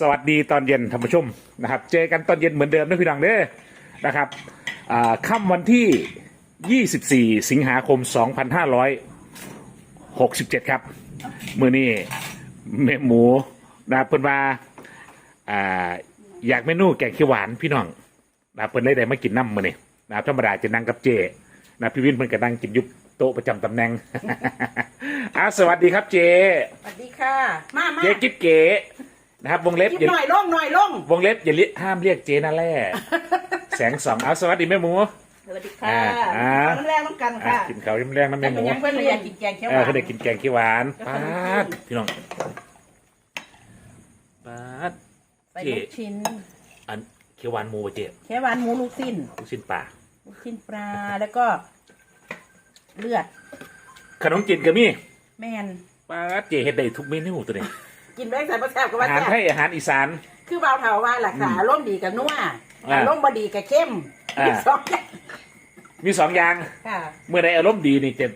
สวัสดีตอนเย็นท่านผู้ชมนะครับ เจอกันตอนเย็นเหมือนเดิมนะพี่น้องเด้อนะครับอ่าค่ำวันที่ 24 สิงหาคม 2567 ครับ มือนี้แม่หมูนะครับเพิ่นว่าอ่าอยากเมนูแกงเขียวหวานพี่น้องนะครับเพิ่นเลยได้มากินน้ำมือนี้นะครับธรรมดาจะนั่งกับเจนะพี่วินเพิ่นก็นั่งกินอยุบโต๊ะประจำตำแหน่งอ่าสวัสดีครับเจ สวัสดีค่ะ มามาเจกิ๊บเก๋ นะครับ วงเล็บคิดอย่าหน่อยลงหน่อยลงวงเล็บอย่าเรียกห้ามเรียกเจน่าแร่แสงสองเอาสวัสดีแม่หมู สวัสดีค่ะอ่าอ่า น้ำแรงน้ำกันอะค่ะกินข้าวยิ้มแรงนะแต่แม่หเป็นมูยังเพื่อนเลยอยากกินแกงเขียวหเออวานเขาได้กินแกงเขียวหวานป้าดพี่น้องป้าด ใส่เจ๊ลูกชิ้นอันเขียวหวานหมูบ่เจ๊เขียวหวานหมูลูกสิ้น ลูกชิ้นปลาลูกชิ้นปลาแล้วก็ เลือดขนมจีนก็มีแมนป้าดเจ๊เฮ็ดได้ทุกเมนูตัวนี้ กินแบงใส่ปลาแซ่บกับอาว่าหารแซ่บไทยอาหารอีสาน คือเบาเถาว่าหลักษาร่มณ์ดีกับนัวอ่าอารมณ์บดีกับเข้มอ่า สองอย่างมีสองอย่าง ค่ะเมื่อใดอารมณ์ดีนี่จะ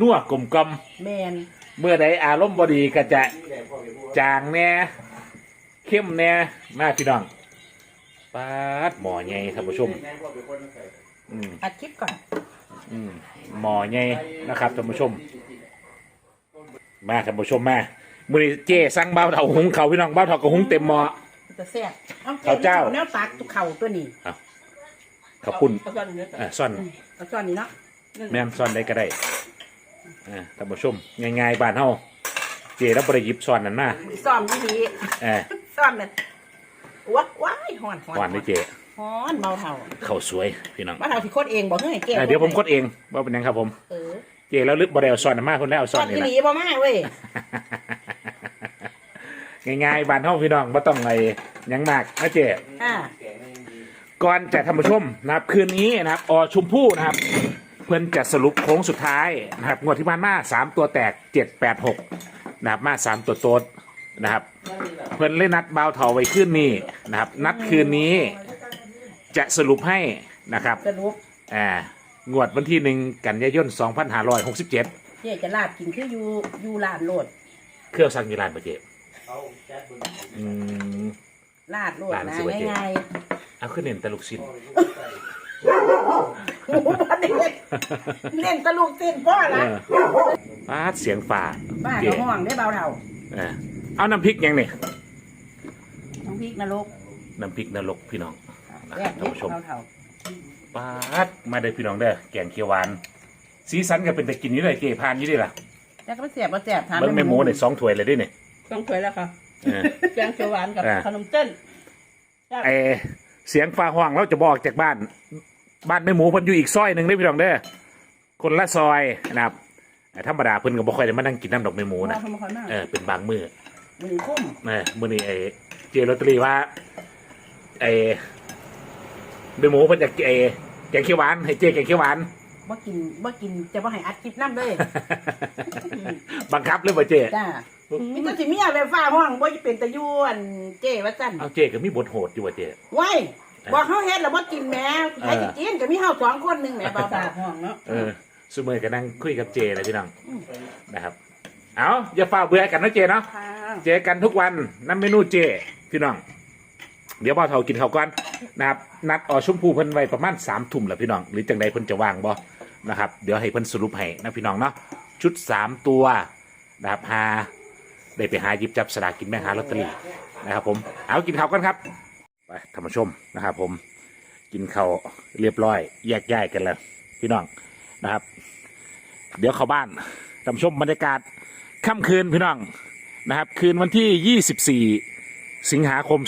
นัวกลมกลอมแมนเมื่อใดอารมณ์บดีก็จะจางแน่เข้มแน่มาพี่น้องป้าดหมอใหญ่ท่านผู้ชม อืมอัดคลิปก่อนอืมหมอใหญ่นะครับท่านผู้ชม มาท่านผู้ชมมา มือนี้เจ๊สั่งเบ้าเถาหุงเขาวพี่น้องเบ้าเถากระหุงเต็มหม้อจะแซ่บเอาข้าวเจ้า แนวตักตุกเข่าตัวนี้ขอบคุณเอาซ่อนนี้อ่าซ่อนเอาซ่อนนี้เนาะแม่นซ่อนได้ก็ได้อ่าท่านผู้ชมง่ายๆบ้านเฮาเจ๊แล้วบริยิบซ่อนนั่นมาซ่อมที่นี้เออซ่อมนั่นว้าว้ายหอนหอนหวานได้เจ๊หอนเบาเท่าเขาวสวยพี่น้องเบาเท่าที่โคตรเองบอกเฮ้ยแก้อ่าเดี๋ยวผมกดเองว่าเป็นยังครับผม เออเจ๊แล้วลึกบริเวซ่อนนั่นมาคนแล้วซ่ซ่ออนนนี่ที่แหละหลีบ่มาเว้ย ง่ายๆบ้านเฮาพี่น้องไม่ต้องอะไรหยังมากนะเจ๊อ่าก่อนจะทำผู้ชมนะครับ คืนนี้นะครับอชมพู่นะครับ เพื่อนจะสรุปโค้งสุดท้ายนะครับงวดที่ผ่านมาสามตัวแตกเจ็ดแปดหกนะครับมาสามตัวโต๊ดนะครับ เพื่อนเล่นนัดเบาเถาไว้ขึ้นนี้นะครับ นัดคืนนี้จะสรุปให้นะครับสรุปอ่างวดวันที่หนึ่งกันยายน2567 เจ๊จะลาดกินคืออยู่อยู่ลาดโลดเครื่องสั่งอยูรานประเจ อืม ลาดโลดลาดนะสิวะเจ๊ ง่ายเอาขึ้นเน้นแตลูกชิ้นๆหมูประเด็นเล่นตะลุกเต้นพ่อเอละอฟาดเสียงฝ่าบ้าเจ๊กระห้องได้เบาเท่าเออเอาน้ำพริกยังเนี่ยน้องพริกนรกน้ำพริกนรกพี่น้องแซ่บท่านเด็ดผู้ชมเบาเท่าปาดมาได้อพี่น้องเด้อแกงเขียวหวาน สีสันก็เป็นแต่กินอยู่เลยเกพานอยู่ดิล่ะ แล้วก็ไม่แซ่บก็แซ่บทานเบิ้งแม่หมูเนี่ยสองถ้วยเลยเดิเนี่ย ต้องถ้วยแล้วค่ะเออ แกงเขียวหวานกับอ่า ขนมเส้นไอเสียงฟ้าห้องเราจะบอกจากบ้าน บ้านแม่หมูเพิ่นอยู่อีกซอยหนึ่งเด้อพี่น้องเด้อคนละซอยนะครับแต่ธรรมดาเพิ่นก็บ่ค่อยได้มานั่งกินน้ำดอกแม่หมูหมูนะทำมาค่อยมากเออเป็นบางมื้อมือคุ้มเออมื้อนี้ไอ้เจลอตเตอรี่ว่าไอ้แม่หมูเพิ่นจะไอ้แกงเขียวหวานให้เจแกงเขียวหวาน บ่กินบ่กินจะบ่ให้อัดคลิปน้ำเลย บังคับเลยบ่เจจ้า มีแต่สิเมียแบบฟ้าห้องบ่จะเป็นตะยวนเจ้ว่าซั่นเอาเจก็มีบทโหดอยู่ว่าเจไว้บอกเฮาเฮ็ดแล้วบ่กินแหมใครสิกินก็มีเฮาสองคนหนึงแหมบ่ฟ้าห้องเนาะเออสมือก็นั่งคุยกับเจเลยพี่น้องนะครับ เอาอย่าฝ่าเบื่อกันนะเจเนาะค่ะเจอกันทุกวันน้ำเมนูเจพี่น้อง เดี๋ยวพ่อเฒ่ากินข้าวก่อนนะครับนัดออชมพูเพิ่นไว้ประมาณสามทุ่มแหละพี่น้องหรือจังใดเพิ่นจะว่างบ่นะครับ เดี๋ยวให้เพิ่นสรุปให้นะพี่น้องเนาะชุดสามตัวนะครับหา ได้ไปหาหยิบจับสลากกินแม่งหาลอตเตอรี่นะครับผมเอากินข้าวกันครับไปท่านผู้ชมนะครับผมกินข้าวเรียบร้อย แยกย้ายกันแล้วพี่น้องนะครับ เดี๋ยวเข้าบ้านท่านผู้ชมบรรยากาศค่ำคืนพี่น้องนะครับ คืนวันที่ 24 สิงหาคม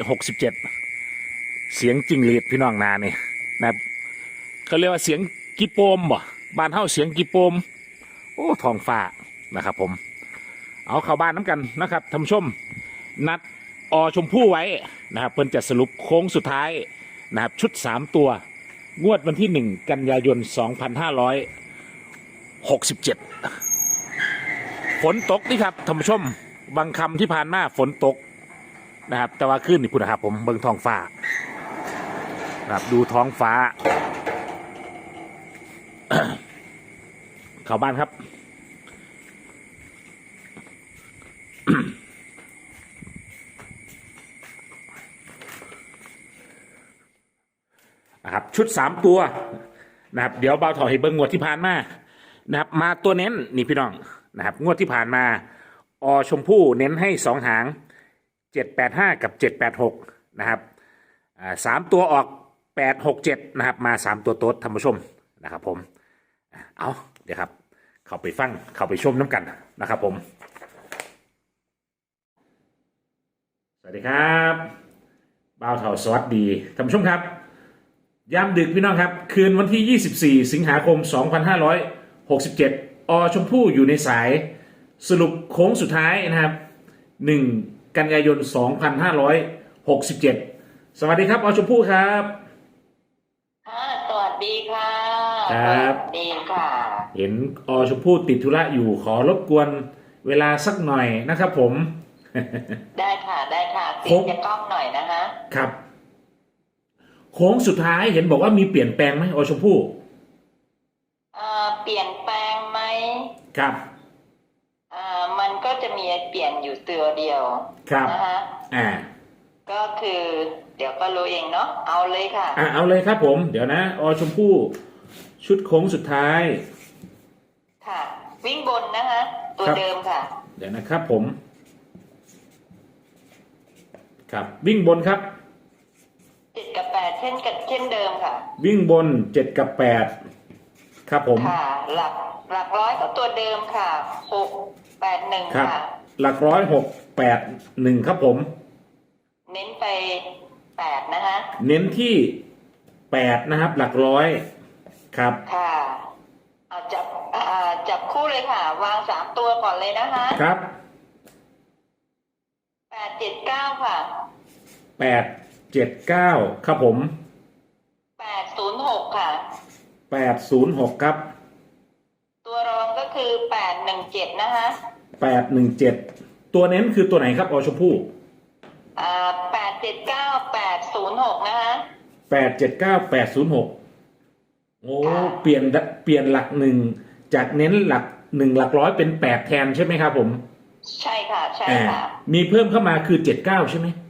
2567 เสียงจิงหรีดพี่น้องนาเนี่ยนะครับเขาเรียกว่าเสียงกิโปมบ่บ้านเฮาเสียงกิโปม โอ้ทองฟ้านะครับผม เอาเข้าบ้านน้ำกันนะครับท่านผู้ชมนัดอชมพู่ไว้นะครับเพิ่นจะสรุปโค้งสุดท้ายนะครับชุด 3 ตัว งวดวันที่ 1 กันยายน 2567 ฝนตกนี่ครับท่านผู้ชมบางคำที่ผ่านมาฝนตกนะครับ แต่ว่าขึ้นนี่พูดนะครับผมเบิ่งท้องฟ้านะครับดูท้องฟ้า เข้าบ้านครับ ครับชุดสามตัวนะครับเดี๋ยวเบาถอยให้เบิ้งงวดที่ผ่านมานะครับมาตัวเน้นนี่พี่น้องนะครับงวดที่ผ่านมาอชมพู่เน้นให้สองหางเจ็ดแปดห้ากับเจ็ดแปดหกนะครับสามตัวออกแปดหกเจ็ดนะครับมาสามตัวโต๊ดท่านผู้ชมนะครับผมเอาเดี๋ยวครับ เข้าไปฟังเข้าไปชมน้ำกันนะครับผม สวัสดีครับบ่าวเถาสวัสดีท่านผู้ชมครับ ยามดึกพี่น้องครับ คืนวันที่ 24 สิงหาคม 2567 อชมพู่อยู่ในสายสรุปโค้งสุดท้ายนะครับ 1 กันยายน 2567 สวัสดีครับ อชมพู่ครับค่ะสวัสดีค่ะครับ สวัสดีค่ะ เห็นอชมพู่ติดธุระอยู่ขอรบกวนเวลาสักหน่อยนะครับผม ได้ค่ะได้ค่ะครติบดจะกล้องหน่อยนะคะ ครับ โค้งสุดท้ายเห็นบอกว่ามีเปลี่ยนแปลงไหมอชมพู่เอ่อเปลี่ยนแปลงไหมครับ เอ่อมันก็จะมีเปลี่ยนอยู่ตัวเดียวครับ นะคะอ่าก็คือเดี๋ยวก็รู้เองเนาะเอาเลยค่ะ อะเอาเลยครับผม เดี๋ยวนะอชมพู่ ชุดโค้งสุดท้าย ค่ะ วิ่งบนนะคะตัวครับ เดิมค่ะ เดี๋ยวนะครับผม ครับวิ่งบนครับเจ็ ดกับแปดเช่นกับเช่นเดิมค่ะ วิ่งบนเจ็ดกับแปดครับผมค่ะ หลักหลักร้อยกับตัวเดิมค่ะหกแปดหนึ่งครับ ค่ะ หลักร้อยหกแปดหนึ่งครับผม เน้นไปแปดนะคะ เน้นที่แปดนะครับ หลักร้อยครับ ค่ะเอาจับอ่าจับคู่เลยค่ะ วางสามตัวก่อนเลยนะคะครับแปดเจ็ดเก้าค่ะแปด เจ็ดเก้าครับผมแปดศูนย์หกค่ะ แปดศูนย์หกครับ ตัวรองก็คือแปดหนึ่งเจ็ดนะคะแปดหนึ่งเจ็ดตัวเน้นคือตัวไหนครับอชมพู่อ่าแปดเจ็ดเก้าแปดศูนย์หกนะคะแปดเจ็ดเก้าแปดศูนย์หกโอ้ค่ะเปลี่ยนเปลี่ยนหลักหนึ่งจากเน้นหลักหนึ่งหลักร้อยเป็นแปดแทนใช่ไหมครับผม ใช่ค่ะ ใช่อ่าค่ะ มีเพิ่มเข้ามาคือเจ็ดเก้าใช่ไหมใ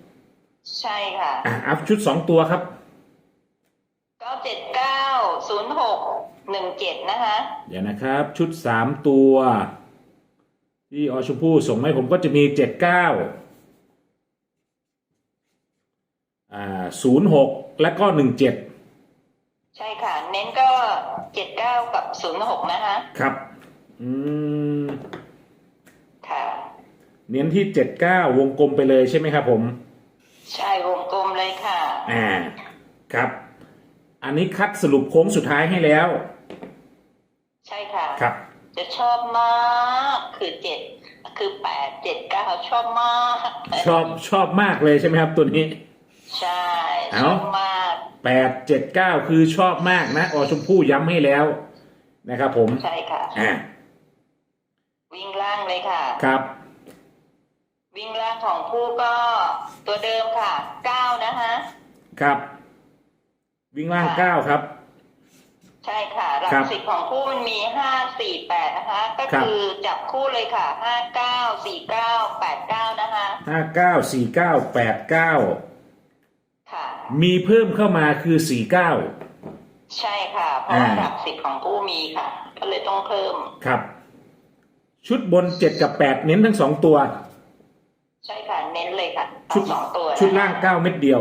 ช่ค่ะอ่าอัพชุดสองตัวครับเก้าเจ็ดเก้าศูนย์หกหนึ่งเจ็ดนะคะ เดี๋ยวนะครับ ชุดสามตัว ที่อชมพู่ส่งมาให้ผมก็จะมีเจ็ดเก้าอ่าศูนย์หกและก็หนึ่งเจ็ดใช่ค่ะ เน้นก็เจ็ดเก้ากับศูนย์หกนะคะ ครับ อืม ค่ะ เน้นที่เจ็ดเก้าวงกลมไปเลยใช่ไหมครับผม ใช่วงกลมเลยค่ะ อ่า ครับ อันนี้คัดสรุปโค้งสุดท้ายให้แล้ว ใช่ค่ะ ครับ จะชอบมากคือเจ็ดคือแปดเจ็ดเก้าชอบมากชอบชอบมากเลยใช่ไหมครับตัวนี้ ใช่เอ้าชอบมากแปดเจ็ดเก้าคือชอบมากนะอชมพู่ย้ำให้แล้วนะครับผม ใช่ค่ะ อ่าวิ่งล่างเลยค่ะ ครับ วิ่งล่างของผู้ก็ตัวเดิมค่ะเก้านะคะ ครับ วิ่งล่างค่ะ เก้าครับ ใช่ค่ะ หลัครักบสิบของผู้มันมีห้าสี่แปดนะคะ ก็ครับ คือจับคู่เลยค่ะห้าเก้าสี่เก้าแปดเก้านะคะ ห้าเก้าสี่เก้าแปดเก้าค่ะ มีเพิ่มเข้ามาคือสี่เก้า ใช่ค่ะ เพราะว่าอ่า หลักสิบของผู้มีค่ะ ก็เลยต้องเพิ่ม ครับ ชุดบนเจ็ดกับแปดเน้นทั้งสองตัว ใช่ค่ะ เน้นเลยค่ะชุดทั้งสองตัวนะคะชุดล่างเก้าเม็ดเดียว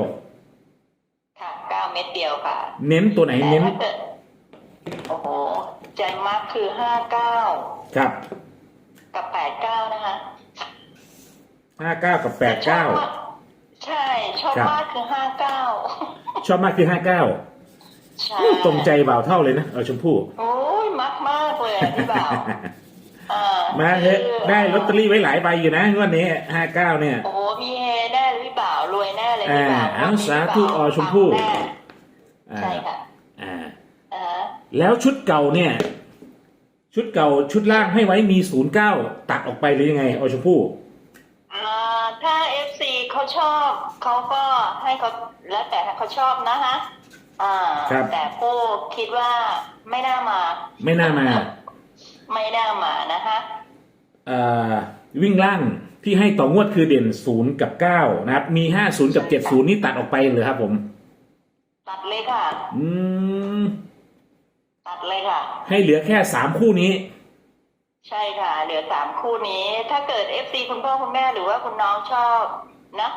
ค่ะเก้าเม็ดเดียวค่ะ เน้นตัวไหนแต่เน้นถ้าเกิดโอ้โหใจมากคือห้าเก้าครับ กับแปดเก้านะคะห้าเก้ากับแปดเก้าชอบมใช่ชอบครับมากคือห้าเก้าชอบมากคือห้าเก้าใช่ตรงใจบ่าวเท่าเลยนะเอาชมพู่โอ้ยมากมากเลยอะพี่บ่าว อ่ามาเถอะคือได้ลอตเตอรี่ไว้หลายใบอยู่นะงวดนี้ห้าเก้าเนี่ย โอ้โหมีเฮแน่เลยพี่บ่าวรวยแน่เลยพี่บ่าวอ่าเอาวันนี้สาธุพี่บ่วอชมพู่ ปังแน่อ่าใช่ค่ะอ่าอ่าฮะแล้วชุดเก่าเนี่ย ชุดเก่าชุดล่างให้ไว้มีศูนย์เก้าตัดออกไปหรือยังไงเอาชมพู่ อ่าถ้าเอฟซีเขาชอบเขาก็ให้เขาแล้วแต่เขาชอบนะฮะอ่าครับ แต่ผู้คิดว่าไม่น่ามา ไม่น่ามา ไม่น่ามานะคะเอ่อวิ่งล่างที่ให้ต่องวดคือเด่นศูนย์กับเก้านะครับ มีห้าศูนย์กับเจ็ดศูนย์นี่ตัดออกไปเลยครับผม ตัดเลยค่ะ อืม ตัดเลยค่ะ ให้เหลือแค่สามคู่นี้ ใช่ค่ะ เหลือสามคู่นี้ ถ้าเกิดเอฟซีคุณพ่อคุณแม่หรือว่าคุณน้องชอบนะ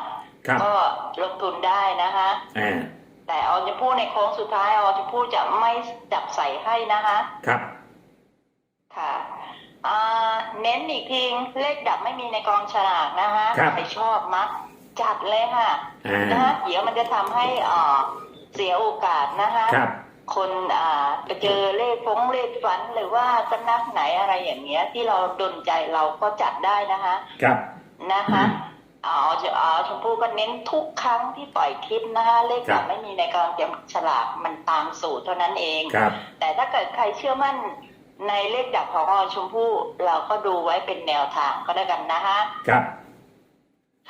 ครับ ก็ลงทุนได้นะคะ อ่า แต่ออจะพูดในโค้งสุดท้ายออจะพูดจะไม่จับใส่ให้นะคะ ครับ ค่ะอ่าเน้นอีกทีเลขดับไม่มีในกองฉลากนะคะครับใครชอบมักจัดเลยค่ะอ่านนะคะเดี๋ยวมันจะทำให้อ่าเสียโอกาสนะคะครับคนอ่าไปเจอเลขฟงเลขฝันหรือว่าสำนักไหนอะไรอย่างเงี้ย ที่เราดนใจเราก็จัดได้นะคะ ครับนะคะอ๋อจะอ๋อชมพู่ก็เน้นทุกครั้งที่ปล่อยคลิปนะคะเลขครัดับบไม่มีในกองเตรียมฉลากมันตามสูตรเท่านั้นเองครับแต่ถ้าเกิดใครเชื่อมั่น ในเลขดับของอชมพู่เราก็ดูไว้เป็นแนวทางก็ได้กันนะคะครับ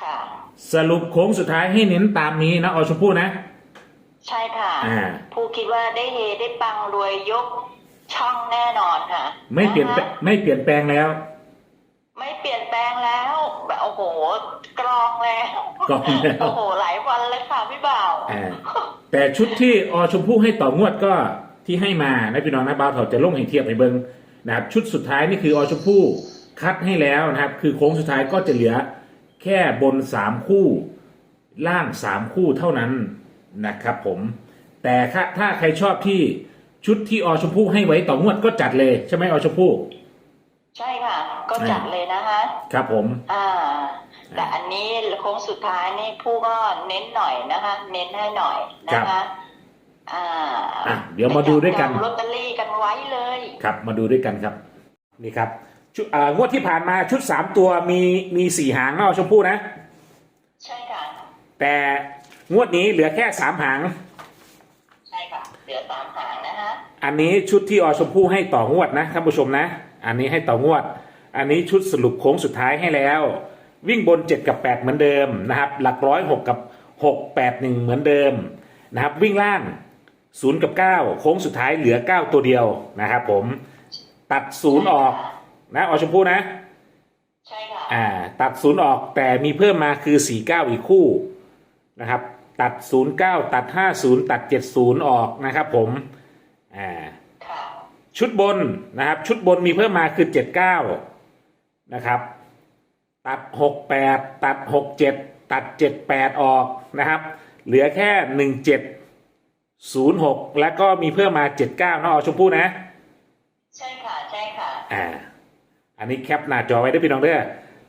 ค่ะ สรุปโค้งสุดท้ายให้เน้นตามนี้นะอชมพู่นะ ใช่ค่ะ อ่า ผู้คิดว่าได้เฮได้ปังรวยยกช่องแน่นอนค่ะไม่เปลี่ยนแปละงคะไม่เปลี่ยนแปลงแล้ว ไม่เปลี่ยนแปลงแล้วแบบโอ้โห กรองแล้วกรองแล้ว โอ้โหหลายวันเลยค่ะพี่บ่าว อ่าแต่ชุดที่อชมพู่ให้ต่องวดก็ ที่ให้มานะพี่น้องนะบ่าวเถาจะลงให้เทียบให้เบิงนะครับชุดสุดท้ายนี่คืออชมพู่คัดให้แล้วนะครับ คือโค้งสุดท้ายก็จะเหลือแค่บนสามคู่ล่างสามคู่เท่านั้นนะครับผมแต่ถ้าถ้าใครชอบที่ชุดที่อชมพู่ให้ไว้ต่องวดก็จัดเลยใช่ไหมอชมพู่ใช่ค่ะ ก็จัดเลยนะคะครับผมอ่าแต่อันนี้โค้งสุดท้ายนี่ผู้ก็เน้นหน่อยนะคะ เน้นให้หน่อยนะคะ อ่าอะเดี๋ยวมาดูด้วยกันจับลอตเตอรี่กันไว้เลยครับ มาดูด้วยกันครับ นี่ครับชุดอ่างวดที่ผ่านมาชุดสามตัวมีมีสี่หางเนาะชมพู่นะ ใช่ค่ะแต่งวดนี้เหลือแค่สามหาง ใช่ค่ะเหลือสามหางนะคะอันนี้ชุดที่อชมพู่ให้ต่องวดนะท่านผู้ชมนะ อันนี้ให้ต่องวด อันนี้ชุดสรุปโค้งสุดท้ายให้แล้ว วิ่งบน 7 กับ 8 เหมือนเดิมนะครับ หลักร้อย6กับ 6 8 1 เหมือนเดิมนะครับ วิ่งล่าง 0กับ9โค้งสุดท้ายเหลือ9ตัวเดียวนะครับผมตัด0ออกนะอชมพู่นะใช่ค่ะอ่า ตัด0ออกแต่มีเพิ่มมาคือ49อีกคู่นะครับ ตัด09ตัด50ตัด70ออกนะครับ ผมอ่าค่ะชุดบนนะครับ ชุดบนมีเพิ่มมาคือ79นะครับ ตัด68ตัด67ตัด78ออกนะครับ เหลือแค่ 17 06แล้วก็มีเพิ่มมา79เนาะเอาชมพู่นะ ใช่ค่ะ ใช่ค่ะ อ่า อันนี้แคปหน้าจอไว้ด้วยพี่น้องเด้อ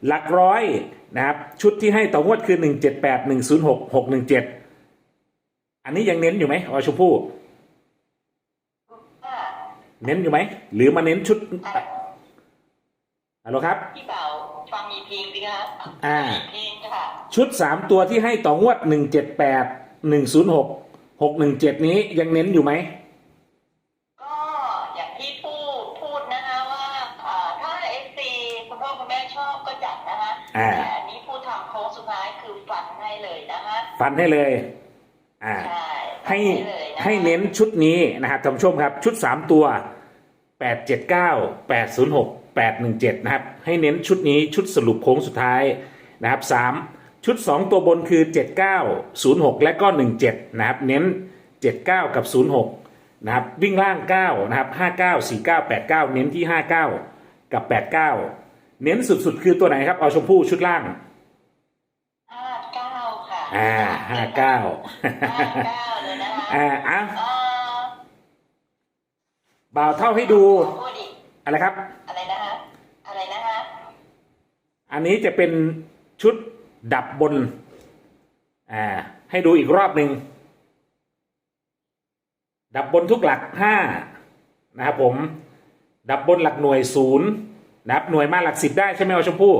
หลักร้อยนะครับ ชุดที่ให้ต่องวดคือ178 106 617อันนี้ยังเน้นอยู่ไหมเอาชมพู่ค่ะเน้นอยู่ไหม หรือมาเน้นชุดฮัลโหลครับพี่บ่าวฟังอีกเพลงสิคะอ่าเพลงค่ะ ชุดสามตัวที่ให้ต่องวดหนึ่งเจ็ดแปดหนึ่งศูนย์หก หกหนึ่งเจ็ดนี้ยังเน้นอยู่ไหม ก็อย่างที่พูดพูดนะคะว่าอ่าถ้าเอฟซีคุณพ่อคุณแม่ชอบก็จัดนะคะอ่า แต่อันนี้พูดทำโค้งสุดท้ายคือฝันให้เลยนะคะฟันให้เลย อ่า ใช่ให้ฝันเลยะคะให้เน้นชุดนี้นะครับท่านผู้ชมครับ ชุดสามตัวแปดเจ็ดเก้าแปดศูนย์หกแปดหนึ่งเจ็ดนะครับ ให้เน้นชุดนี้ชุดสรุปโค้งสุดท้ายนะครับสาม ชุดสองตัวบนคือเจ็ดเก้าศูนย์หกและก็หนึ่งเจ็ดนะครับ เน้นเจ็ดเก้ากับศูนย์หกนะครับ วิ่งล่างเก้านะครับห้าเก้าสี่เก้าแปดเก้าเน้นที่ห้าเก้ากับแปดเก้าเน้นสุดๆ คือตัวไหนครับ เอาชมพู่ชุดล่างห้าเก้าค่ะ อ่าห้าเก้าห้าเก้าเลยนะคะอ่าอะอ่าบ่าวเท่าให้ดู พูดอีกอะไรครับ อะไรนะคะ อะไรนะคะ อันนี้จะเป็นชุด ดับบน อ่า ให้ดูอีกรอบหนึ่ง ดับบนทุกหลักห้านะครับผม ดับบนหลักหน่วยศูนย์นะครับหน่วยมาหลักสิบได้ใช่ไหมเอาชมพู่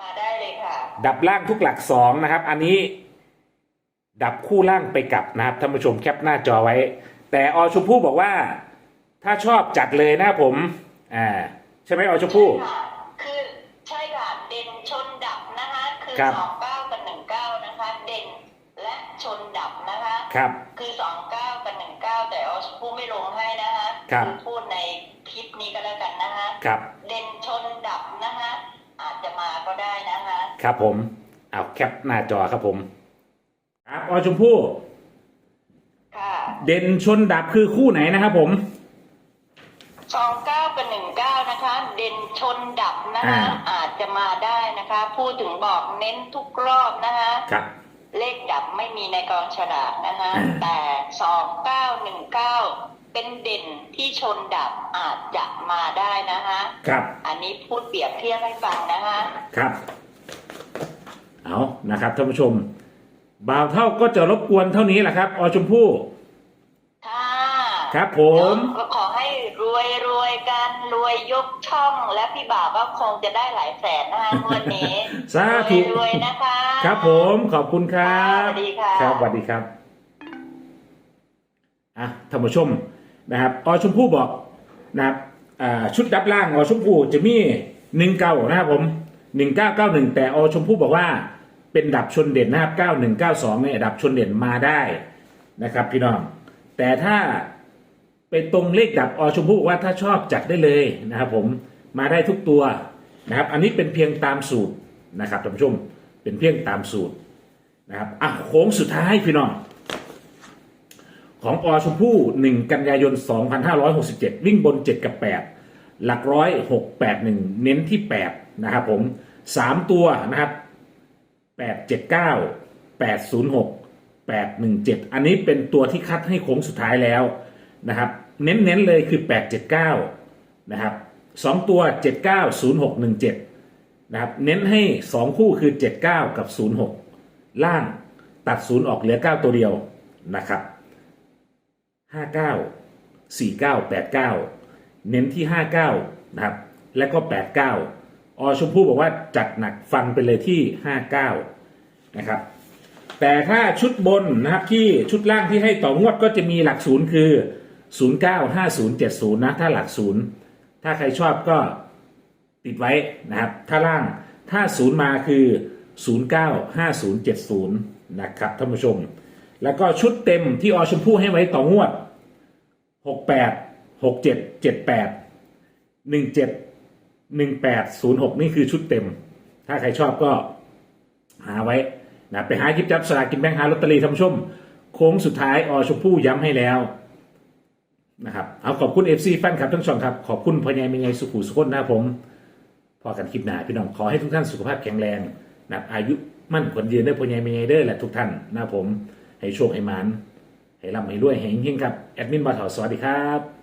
มาได้เลยค่ะ ดับล่างทุกหลักสองนะครับ อันนี้ ดับคู่ล่างไปกลับนะครับท่านผู้ชมแคปหน้าจอไว้ แต่อชมพู่บอกว่า ถ้าชอบจัดเลยนะครับผม อ่า ใช่ไหมอชมพู่ ใช่ค่ะคือใช่ค่ะ เด่นชนดับนะ คะคือครับสองเก้ากับหนึ่งเก้านะคะ เด่นและชนดับนะคะ ครับ คือสองเก้ากับหนึ่งเก้าแต่ออชพูดไม่ลงให้นะคะครับ อพูดในคลิปนี้ก็แล้วกันนะคะ ครับ เด่นชนดับนะคะ อาจจะมาก็ได้นะคะ ครับผม เอาแคปหน้าจอครับผมครับอชมพู่เด่นชนดับคือคู่ไหนนะครับผม สองเก้ากับหนึ่งเก้านะคะ เด่นชนดับนะคะ อ่า อาจจะมาได้นะคะ พูดถึงบอกเน้นทุกรอบนะคะ ครับ เลขดับไม่มีในกองฉลากนะคะ อ่า แต่สองเก้าหนึ่งเก้าเป็นเด่นที่ชนดับอาจจะมาได้นะคะ ครับ อันนี้พูดเปรียบเทียบให้ฟังนะคะ ครับ เอานะครับท่านผู้ชม บ่าวเท่าก็จะรบกวนเท่านี้แหละครับ อชมพู่ค่ะ ครับผมก็ขอให้รวยรวยกันรวยยกช่องและพี่บ่าวก็คงจะได้หลายแสนนะคะงวันนี้สาธุรวยรวยนะคะ ครับผมขอบคุณครับสวัสดีค่ะครับสวัสดีครับอะท่านผู้ชมนะครับอชมพู่บอกนะครับอ่าชุดดับล่างอชมพู่จะมีหนึ่งเก้านะครับผมหนึ่งเก้าเก้าหนึ่งแต่อชมพู่บอกว่าเป็นดับชนเด่นนะครับเก้าหนึ่งเก้าสองเนี่ยดับชนเด่นมาได้นะครับ พี่น้อง แต่ถ้า ไปตรงเลขดับอชมพู่ว่าถ้าชอบจัดได้เลยนะครับผมมาได้ทุกตัวนะครับ อันนี้เป็นเพียงตามสูตรนะครับท่านผู้ชมเป็นเพียงตามสูตรนะครับอะโค้งสุดท้ายพี่น้องของอชมพู่1 กันยายน 2567 วิ่งบน 7 กับ 8 หลักร้อย 6 8 1 เน้นที่ 8 นะครับผม 3 ตัวนะครับ 8 7 9 8 0 6 8 1 7 อันนี้เป็นตัวที่คัดให้โค้งสุดท้ายแล้วนะครับ เน้นๆเลยคือ 8 7 9 นะครับ2ตัว 7 9 0 6 1 7 นะครับ เน้นให้ 2 คู่คือ 79 กับ 06 ล่างตัด 0 ออกเหลือ 9 ตัวเดียวนะครับห้าเก้าสี่เก้าแปดเก้าเน้นที่ห้าเก้านะครับ และก็แปดเก้าอชมพู่บอกว่าจัดหนักฟันไปเลยที่ห้าเก้านะครับแต่ถ้าชุดบนนะครับที่ชุดล่างที่ให้ต่องวดก็จะมีหลักศูนย์คือ 0 9 5 0 7 0 นะ ถ้าหลักศูนย์ถ้าใครชอบก็ติดไว้นะครับ ถ้าล่างถ้าศูนย์มาคือ 0 9 5 0 7 0 นะครับท่านผู้ชม แล้วก็ชุดเต็มที่อชมพู่ให้ไว้ต่องวดหกแปดหกเจ็ดเจ็ดแปดหนึ่งเจ็ดหนึ่งแปดศูนย์หกนี่คือชุดเต็ม ถ้าใครชอบก็หาไว้นะไปหาหยิบจับสลากกินแบงค์หาลอตเตอรี่ทำชม โค้งสุดท้ายอชมพู่ย้ำให้แล้ว นะครับเอาขอบคุณเอฟซีแฟนคลับทั้งสองครับ ขอบคุณพอใหญายมีไงสุขุสุขนนะครับผมพอกันคลิปหน้าพี่น้องขอให้ทุกท่านสุขภาพแข็งแรงนะครับอายุมั่นขวัญยืนได้พอใหญายมีไงเด้อแหละทุกท่านนะครับผมให้โชคให้หมานให้ร่ำให้รวยให้เฮงๆครับแอดมินบาทอสวัสดีครับ